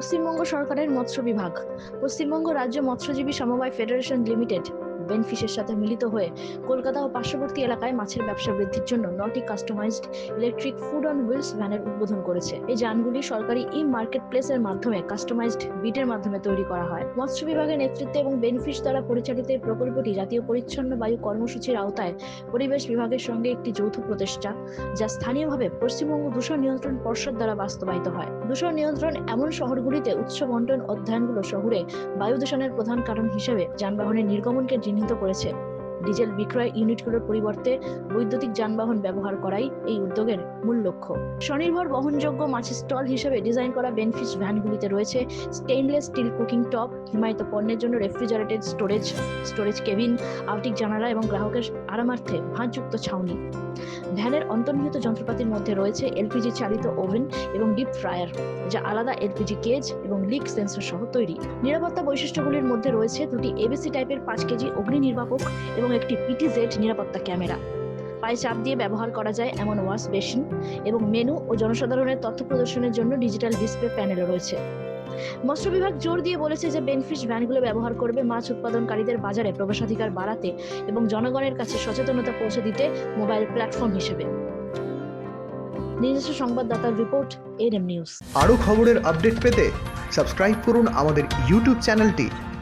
পশ্চিমবঙ্গ সরকারের মৎস্য বিভাগ পশ্চিমবঙ্গ রাজ্য মৎস্যজীবী সমবায় ফেডারেশন লিমিটেড। বেনফিশের সাথে মিলিত হয়ে কলকাতা ও পার্শ্ববর্তী এলাকায় মাছের ব্যবসা বৃদ্ধির জন্য নটি customized electric food on wheels ভ্যানের উদ্বোধন করেছে। এই যানগুলি সরকারি ই মার্কেট প্লেসের মাধ্যমে কাস্টমাইজড বিটের মাধ্যমে তৈরি করা হয়। মৎস্য বিভাগের নেতৃত্বে এবং বেনফিশ দ্বারা পরিচালিত এই প্রকল্পটি জাতীয় পরিচ্ছন্ন বায়ু কর্মসূচির আওতায় পরিবেশ বিভাগের সঙ্গে একটি যৌথ প্রচেষ্টা, যা স্থানীয়ভাবে পশ্চিমবঙ্গ দূষণ নিয়ন্ত্রণ পর্ষদ দ্বারা বাস্তবায়িত হয়। দূষণ নিয়ন্ত্রণ এমন শহরগুলিতে উৎস বন্টন অধ্যয়নগুলো শহরে বায়ু দূষণের প্রধান কারণ হিসেবে যানবাহনের নির্গমনকে চিহ্নিত করেছে। ডিজেল বিক্রয় ইউনিটগুলোর পরিবর্তে বৈদ্যুতিক যানবাহন ব্যবহার করাই এই উদ্যোগের মূল লক্ষ্য। স্বনির্ভর বহনযোগ্য মাছের স্টল হিসেবে ডিজাইন করা বেনফিস ভ্যানগুলিতে রয়েছে স্টেইনলেস স্টিল কুকিং টপ, হিমায়িত পণ্যের জন্য রেফ্রিজারেটেড স্টোরেজ স্টোরেজ কেবিন, আউটিক জানালা এবং গ্রাহকের আরামার্থে ভাঁজযুক্ত ছাউনি। ভ্যানের অন্তর্নিহিত যন্ত্রপাতির মধ্যে রয়েছে এলপিজি চালিত ওভেন এবং ডিপ ফ্রায়ার, যা আলাদা এলপিজি কেজ এবং লিক সেন্সর সহ তৈরি। নিরাপত্তা বৈশিষ্ট্যগুলির মধ্যে রয়েছে দুটি এবিসি টাইপের পাঁচ কেজি অগ্নি নির্বাপক এবং একটি পিটিজেড নিরাপত্তা ক্যামেরা। পায়ে চাপ দিয়ে ব্যবহার করা যায় এমন ওয়াশ বেসিন এবং মেনু ও জনসাধারণের তথ্য প্রদর্শনের জন্য ডিজিটাল ডিসপ্লে প্যানেলও রয়েছে। মৎস্য বিভাগ জোর দিয়ে বলেছে যে বেনফিশ ভ্যানগুলো ব্যবহার করবে মাছ উৎপাদনকারীদের বাজারে প্রবেশাধিকার বাড়াতে এবং জনগণের কাছে সচেতনতা পৌঁছে দিতে মোবাইল প্ল্যাটফর্ম হিসেবে। নিজস্ব সংবাদদাতার রিপোর্ট এনএম নিউজ আরও খবরের আপডেট পেতে সাবস্ক্রাইব করুন আমাদের ইউটিউব চ্যানেলটি।